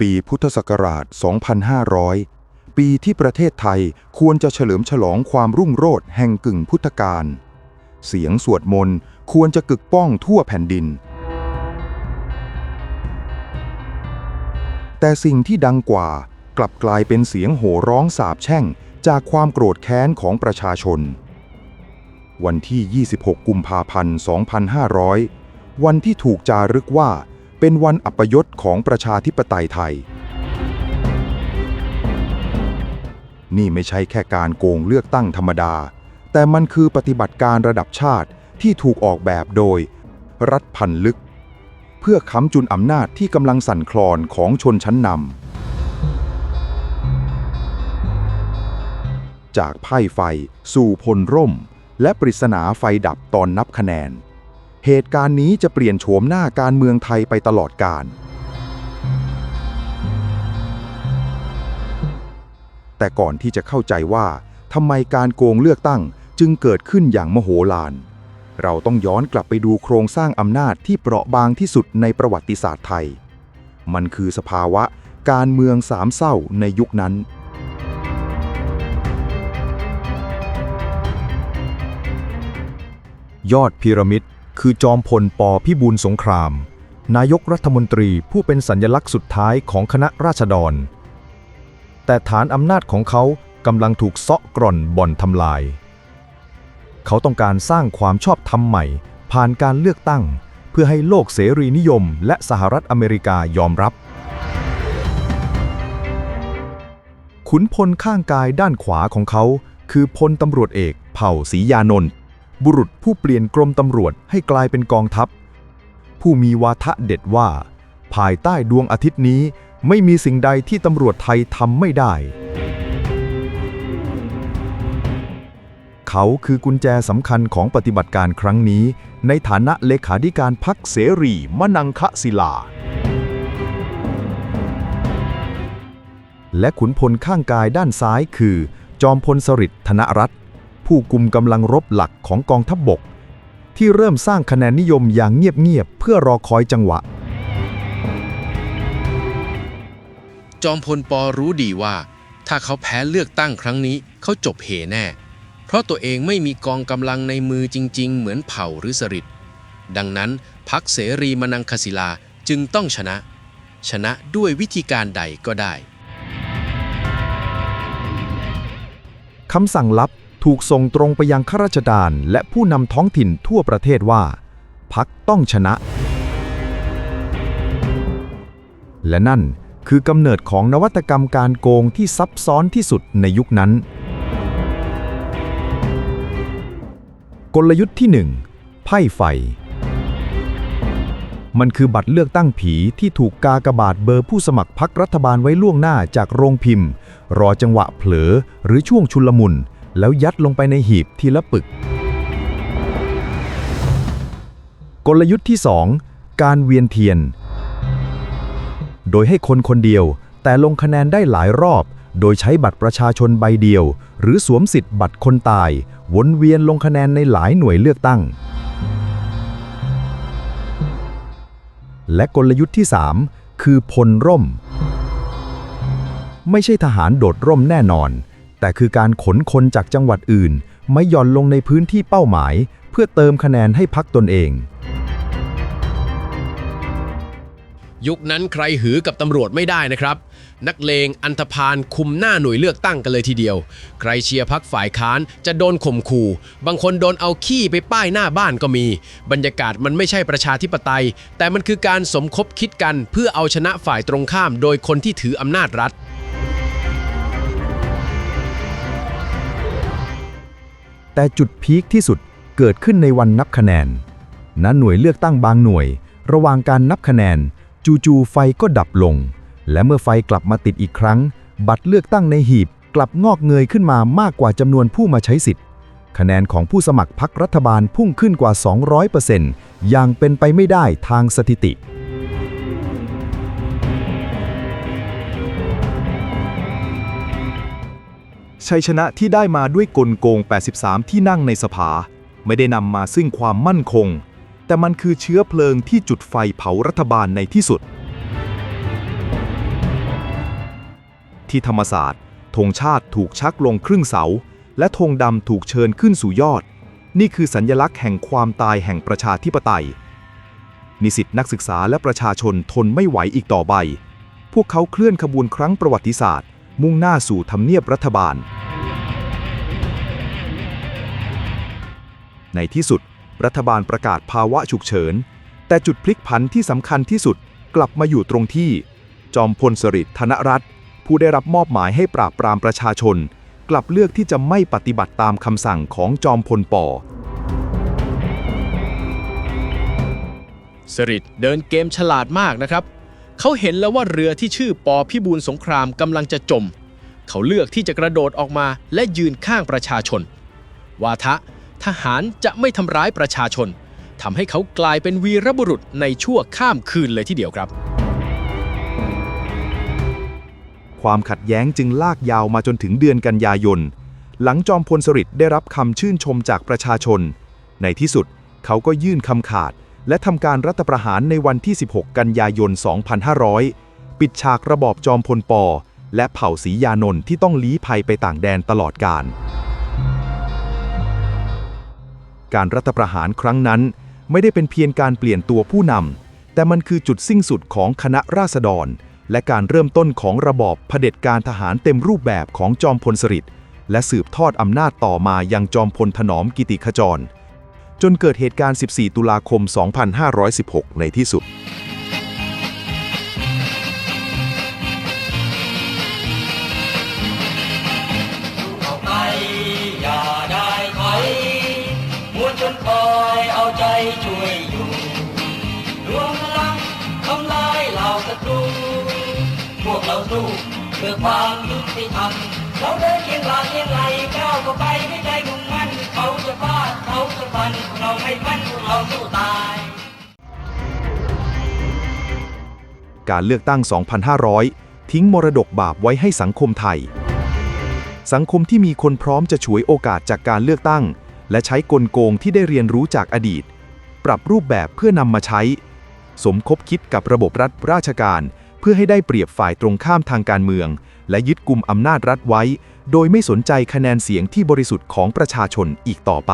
ปีพุทธศักราช 2500 ปีที่ประเทศไทยควรจะเฉลิมฉลองความรุ่งโรจน์แห่งกึ่งพุทธกาล เสียงสวดมนต์ควรจะกึกก้องทั่วแผ่นดิน แต่สิ่งที่ดังกว่ากลับกลายเป็นเสียงโห่ร้องสาบแช่งจากความโกรธแค้นของประชาชน วันที่ 26 กุมภาพันธ์ 2500 วันที่ถูกจารึกว่า เป็นวันอัปยศของประชาธิปไตยไทย นี่ไม่ใช่แค่การโกงเลือกตั้งธรรมดา แต่มันคือปฏิบัติการระดับชาติที่ถูกออกแบบโดย รัฐพันลึก เพื่อค้ำจุนอำนาจที่กำลังสั่นคลอนของชนชั้นนำ จากไพ่ไฟสู่พลร่ม และปริศนาไฟดับตอนนับคะแนน เหตุการณ์นี้จะเปลี่ยนโฉมหน้าการเมืองไทยไปตลอดกาล แต่ก่อนที่จะเข้าใจว่าทำไมการโกงเลือกตั้งจึงเกิดขึ้นอย่างมโหฬาร เราต้องย้อนกลับไปดูโครงสร้างอำนาจที่เปราะบางที่สุดในประวัติศาสตร์ไทย มันคือสภาวะการเมืองสามเศร้าในยุคนั้นยอดพีระมิด คือจอมพลปพิบูลสงคราม นายกรัฐมนตรีผู้เป็นสัญลักษณ์สุดท้ายของคณะราษฎร แต่ฐานอำนาจของเขากำลังถูกเซาะกร่อนบ่อนทำลาย เขาต้องการสร้างความชอบธรรมใหม่ ผ่านการเลือกตั้ง เพื่อให้โลกเสรีนิยม และสหรัฐอเมริกายอมรับ ขุนพลข้างกายด้านขวาของเขา คือพลตำรวจเอกเผ่าศรียานนท์ บุรุษผู้เปลี่ยนกรมตำรวจให้กลายเป็นกองทัพ ผู้มีวาทะเด็ดว่า ภายใต้ดวงอาทิตย์นี้ไม่มีสิ่งใดที่ตำรวจไทยทำไม่ได้ เขาคือกุญแจสำคัญของปฏิบัติการครั้งนี้ ในฐานะเลขาธิการพักเสรีมนังคศิลา และขุนพลข้างกายด้านซ้ายคือ จอมพลสฤษดิ์ธนรัตน์ ผู้กุมกำลังรบหลักของกองทัพบบก ที่เริ่มสร้างคะแนนนิยมอย่างเงียบ ๆ เพื่อรอคอยจังหวะ จอมพลปอรู้ดีว่า ถ้าเขาแพ้เลือกตั้งครั้งนี้เขาจบเหแน่ เพราะตัวเองไม่มีกองกำลังในมือจริง ๆ เหมือนเผ่าหรือสฤษดิ์ดังนั้นพักเสรีมนังคศิลาจึงต้องชนะ ชนะด้วยวิธีการใดก็ได้คำสั่งลับ ถูกส่งตรงไปยังข้าราชการและผู้นำท้องถิ่นทั่วประเทศว่าพักต้องชนะ และนั่นคือกำเนิดของนวัตกรรมการโกงที่ซับซ้อนที่สุดในยุคนั้น กลยุทธ์ที่ 1 ไพ่ไฟ มันคือบัตรเลือกตั้งผีที่ถูกกากบาทเบอร์ผู้สมัครพักรัฐบาลไว้ล่วงหน้าจากโรงพิมพ์ รอจังหวะเผลอหรือช่วงชุลมุน แล้วยัดลงไปในหีบทีละปึก กลยุทธ์ที่ 2 การเวียนเทียน โดยให้คนคนเดียว แต่ลงคะแนนได้หลายรอบ โดยใช้บัตรประชาชนใบเดียว หรือสวมสิทธิ์บัตรคนตาย วนเวียนลงคะแนนในหลายหน่วยเลือกตั้ง และกลยุทธ์ที่ 3 คือพลร่ม ไม่ใช่ทหารโดดร่มแน่นอน แต่คือการขนคนจากจังหวัดอื่นไมาหย่อนลงในพื้นที่เป้าหมาย เพื่อเติมคะแนนให้พักตนเอง ยุคนั้นใครหือกับตำรวจไม่ได้นะครับ นักเลงอันธพาลคุมหน้าหน่วยเลือกตั้งกันเลยทีเดียว ใครเชียร์พักฝ่ายค้านจะโดนข่มขู่ บางคนโดนเอาขี้ไปป้ายหน้าบ้านก็มี บรรยากาศมันไม่ใช่ประชาธิปไตย แต่มันคือการสมคบคิดกันเพื่อเอาชนะฝ่ายตรงข้าม โดยคนที่ถืออำนาจรัฐ แต่จุดพีคที่สุดเกิดขึ้นในวันนับคะแนนณหน่วยเลือกตั้งบางหน่วย ระหว่างการนับคะแนน จู่ๆไฟก็ดับลง และเมื่อไฟกลับมาติดอีกครั้ง บัตรเลือกตั้งในหีบกลับงอกเงยขึ้นมามากกว่าจำนวนผู้มาใช้สิทธิ์ คะแนนของผู้สมัครพรรครัฐบาลพุ่งขึ้นกว่า 200%อย่างเป็นไปไม่ได้ทางสถิติ ชัยชนะที่ได้มาด้วยกลโกง 83 ที่นั่งในสภา ไม่ได้นำมาซึ่งความมั่นคง แต่มันคือเชื้อเพลิงที่จุดไฟเผารัฐบาลในที่สุด ที่ธรรมศาสตร์ธงชาติถูกชักลงครึ่งเสา และธงดำถูกเชิญขึ้นสู่ยอด นี่คือสัญญลักษณ์แห่งความตายแห่งประชาธิปไตย นิสิตนักศึกษาและประชาชนทนไม่ไหวอีกต่อไป พวกเขาเคลื่อนขบวนครั้งประวัติศาสตร์ มุ่งหน้าสู่ทำเนียบรัฐบาล ในที่สุด รัฐบาลประกาศภาวะฉุกเฉิน แต่จุดพลิกผันที่สำคัญที่สุดกลับมาอยู่ตรงที่ จอมพลสฤษดิ์ธนรัตน์ผู้ได้รับมอบหมายให้ปราบปรามประชาชน กลับเลือกที่จะไม่ปฏิบัติตามคำสั่งของจอมพลปอสริดเดินเกมฉลาดมากนะครับ เขาเห็นแล้วว่าเรือที่ชื่อปอพิบูลสงครามกำลังจะจม เขาเลือกที่จะกระโดดออกมาและยืนข้างประชาชน วาทะ ทหารจะไม่ทำร้ายประชาชนทำให้เขากลายเป็นวีรบุรุษในชั่วข้ามคืนเลยทีเดียวครับ ความขัดแย้งจึงลากยาวมาจนถึงเดือนกันยายน หลังจอมพลสฤษดิ์ได้รับคำชื่นชมจากประชาชน ในที่สุดเขาก็ยื่นคำขาด และทำการรัฐประหารในวันที่ 16 กันยายน 2500 ปิดฉากระบอบจอมพลป และเผ่าศรียานนท์ที่ต้องลี้ภัยไปต่างแดนตลอดกาลการรัฐประหารครั้งนั้น ไม่ได้เป็นเพียงการเปลี่ยนตัวผู้นำ แต่มันคือจุดสิ้นสุดของคณะราษฎร และการเริ่มต้นของระบอบเผด็จการทหารเต็มรูปแบบของจอมพลสฤษดิ์และสืบทอดอำนาจต่อมายังจอมพลถนอมกิติขจร จนเกิดเหตุการณ์ 14 ตุลาคม 2516 ในที่สุด เอาไปอย่าได้ถอยมวลชนคอยเอาใจช่วยอยู่รวมพลังทำลายเหล่าศัตรู พวกเราสู้เพื่อความยุติธรรม เราเดินเคียงบ่าเคียงไหลก้าวเข้าไปด้วยใจมุ่งาดเขาจะฟันเราไม่ฟันเราสู้ตาย การเลือกตั้ง 2,500 ทิ้งมรดกบาปไว้ให้สังคมไทย สังคมที่มีคนพร้อมจะฉวยโอกาสจากการเลือกตั้ง และใช้กลโกงที่ได้เรียนรู้จากอดีต ปรับรูปแบบเพื่อนำมาใช้ สมคบคิดกับระบบรัฐราชการ เพื่อให้ได้เปรียบฝ่ายตรงข้ามทางการเมือง และยึดกลุ่มอำนาจรัฐไว้ โดยไม่สนใจคะแนนเสียงที่บริสุทธิ์ของประชาชนอีกต่อไป